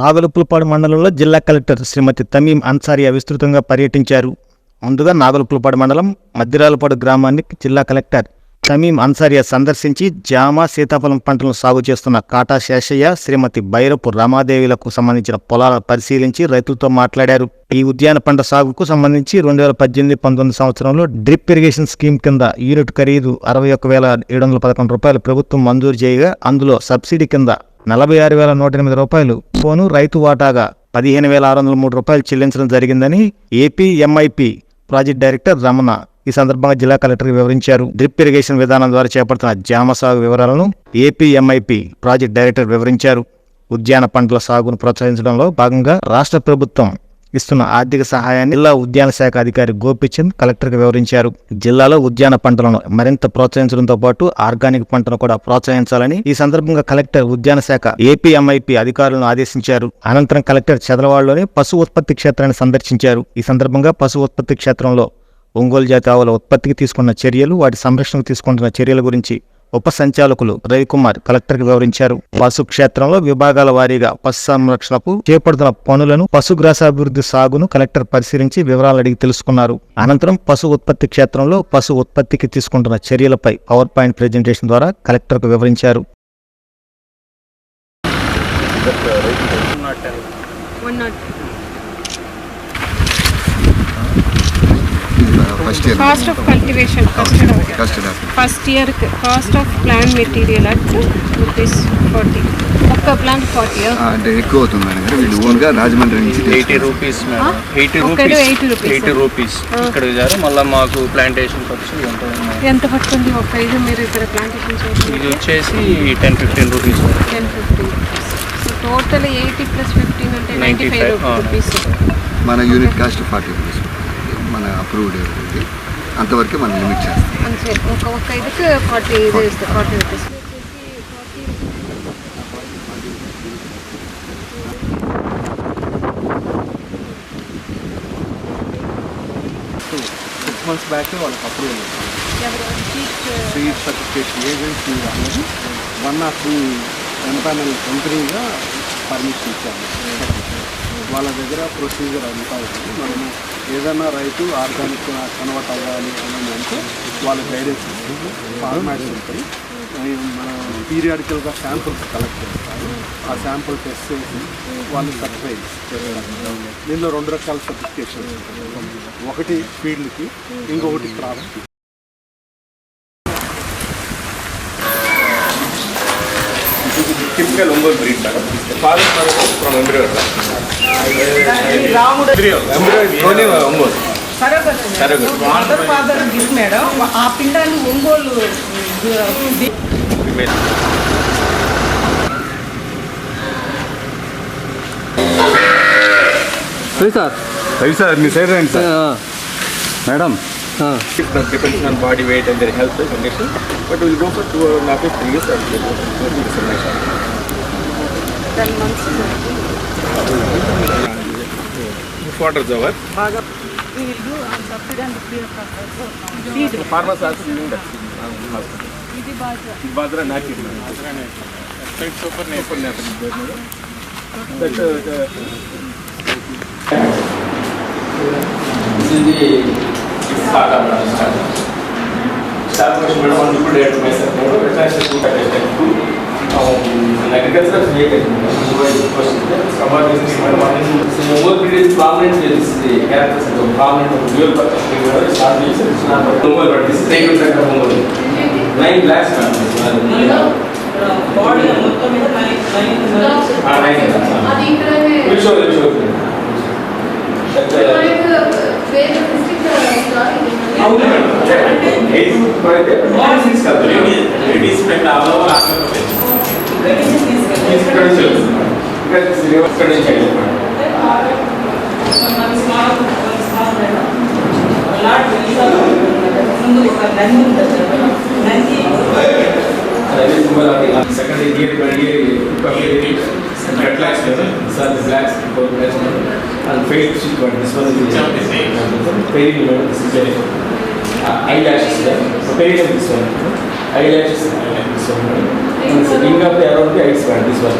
నాగలుపులపాడు మండలంలో జిల్లా కలెక్టర్ శ్రీమతి తమీం అన్సారియా విస్తృతంగా పర్యటించారు. ముందుగా నాగలుపులపాడు మండలం మద్దిరాలపాడు గ్రామాన్ని జిల్లా కలెక్టర్ తమీం అన్సారియా సందర్శించి జామ సీతాఫలం పంటలను సాగు చేస్తున్న కాటా శేషయ్య శ్రీమతి బైరపు రమాదేవిలకు సంబంధించిన పొలాలను పరిశీలించి రైతులతో మాట్లాడారు. ఈ ఉద్యాన పంట సాగుకు సంబంధించి రెండు వేల పద్దెనిమిది పంతొమ్మిది సంవత్సరంలో డ్రిప్ ఇరిగేషన్ స్కీమ్ కింద యూనిట్ ఖరీదు అరవై ఒక్క వేల ఏడు వందల పదకొండు రూపాయలు ప్రభుత్వం మంజూరు చేయగా అందులో సబ్సిడీ కింద నలభై ఆరు వేల నూట ఎనిమిది రూపాయలు. పోను రైతు వాటాగా పదిహేను వేల ఆరు వందల మూడు రూపాయలు చెల్లించడం జరిగిందని AP MIP project director Ramana ఈ సందర్భంగా జిల్లా కలెక్టర్ వివరించారు. డ్రిప్ ఇరిగేషన్ విధానం ద్వారా చేపడుతున్న జామ సాగు వివరాలను ఏపీ ఎంఐపి ప్రాజెక్ట్ డైరెక్టర్ వివరించారు. ఉద్యాన పంటల సాగును ప్రోత్సహించడంలో భాగంగా రాష్ట్ర ప్రభుత్వం ఇస్తున్న ఆర్థిక సహాయాన్ని జిల్లా ఉద్యాన శాఖ అధికారి గోపిచంద్ కలెక్టర్కి వివరించారు. జిల్లాలో ఉద్యాన పంటలను మరింత ప్రోత్సహించడంతో పాటు ఆర్గానిక్ పంటను కూడా ప్రోత్సహించాలని ఈ సందర్భంగా కలెక్టర్ ఉద్యాన శాఖ ఏపీఎంఐపి అధికారులను ఆదేశించారు. అనంతరం కలెక్టర్ చదలవాడలోని పశు ఉత్పత్తి క్షేత్రాన్ని సందర్శించారు. ఈ సందర్భంగా పశు ఉత్పత్తి క్షేత్రంలో ఒంగోలు జాతి ఆవుల ఉత్పత్తికి తీసుకున్న చర్యలు వాటి సంరక్షణకు తీసుకుంటున్న చర్యల గురించి ఉప సంచాలకులు రవికుమార్ కలెక్టర్కి వివరించారు. పశు క్షేత్రంలో విభాగాల వారీగా పశు సంరక్షణకు చేపడుతున్న పనులను పశుగ్రాసాభివృద్ధి సాగును కలెక్టర్ పరిశీలించి వివరాలు అడిగి తెలుసుకున్నారు. అనంతరం పశు ఉత్పత్తి క్షేత్రంలో పశు ఉత్పత్తికి తీసుకుంటున్న చర్యలపై పవర్ పాయింట్ ప్రెజెంటేషన్ ద్వారా కలెక్టర్కు వివరించారు. One not first year cost of cultivation custard first year cost of plant material at rupees forty ఒక్క ప్లాంట్ ఫార్టీ అంటే ఎక్కువ అవుతుంది మేడం. గారు వీళ్ళు ఓన్గా రాజమండ్రి నుంచి eighty rupees eighty rupees. 80 rupees. Eighty rupees. ఇక్కడ ఇచ్చారు. మళ్ళీ మాకు ప్లాంటేషన్ వచ్చి ఎంత పడుతుంది ఒక ఇది మీరు ఇక్కడ ప్లాంటేషన్ ఇది చేసి వచ్చేసి ten fifteen rupees ten fifty so total eighty plus fifteen అంటే నైంటీ 95, ఫైవ్. రూపీస్ మన యూనిట్ కాస్ట్ ఫార్టీ రూపీస్ మన అప్రూవ్డ్ ఇది అంతవరకే మనం లిమిట్ చేస్తాం అంతే ఒక ఒక్క ఇదికి ఫార్టీ ఇది ఇస్తుంది forty rupees six months back వాళ్ళకి అప్రూవల్ సీడ్ సర్టిఫికేషన్ ఏజెన్సీ అనేది వన్ ఆఫ్ ది ఎన్పానల్ కంపెనీగా పర్మిషన్ ఇచ్చాము వాళ్ళ దగ్గర ప్రొసీజర్ అంతా ఉంది. మనము ఏదైనా రైతు ఆర్గానిక్ కన్వర్ట్ అవ్వాలి అని అంటే వాళ్ళ గైడెన్స్ ఫార్మాట్స్ ఉంటాయి మన మనం పీరియాడికల్గా శాంపుల్స్ కలెక్ట్ చేస్తారు. ఆ శాంపుల్ టెస్ట్ చేసి వాళ్ళు సర్టిఫై చేస్తారు. దీనిలో రెండు రకాల సర్టిఫికేషన్ ఒకటి ఫీల్డ్కి ఇంకొకటి క్రాప్కి chemical Ongole breed madam The father is from embryo. Embryo Ongol. Father gift madam ఆ పిండాన్ని ఒంగోలు సార్ రవి సార్ మీ సైడ్ రండి sir madam depends on body weight and their health condition. But we'll go for two and a half, three years. and we'll go for what is our farmers ఇది బాజ్రా బాజ్రా నాకి side super Napier ఇది start start madam ఇప్పుడు date మేసారు madam return to that. ఇది బాగా Badra Naki. It's super super natural. But uh, the- Nine lakhs, ma'am. Body మొత్తం మీద nine nine Ah, nine lakhs. ma'am. అది ఇక్కడనే We'll show you, we'll show you. That's, uh, మనకు వేరే district అవును madam. Eight five, all six కాదు. Ladies- ladies spend all Nandi అదే కుంభలాకి second year third year public red flags కదా sir the blocks four flags and face sheet but this one is pain this is eyelashes pain this one eyelashes this one ring of the around the eyes one this one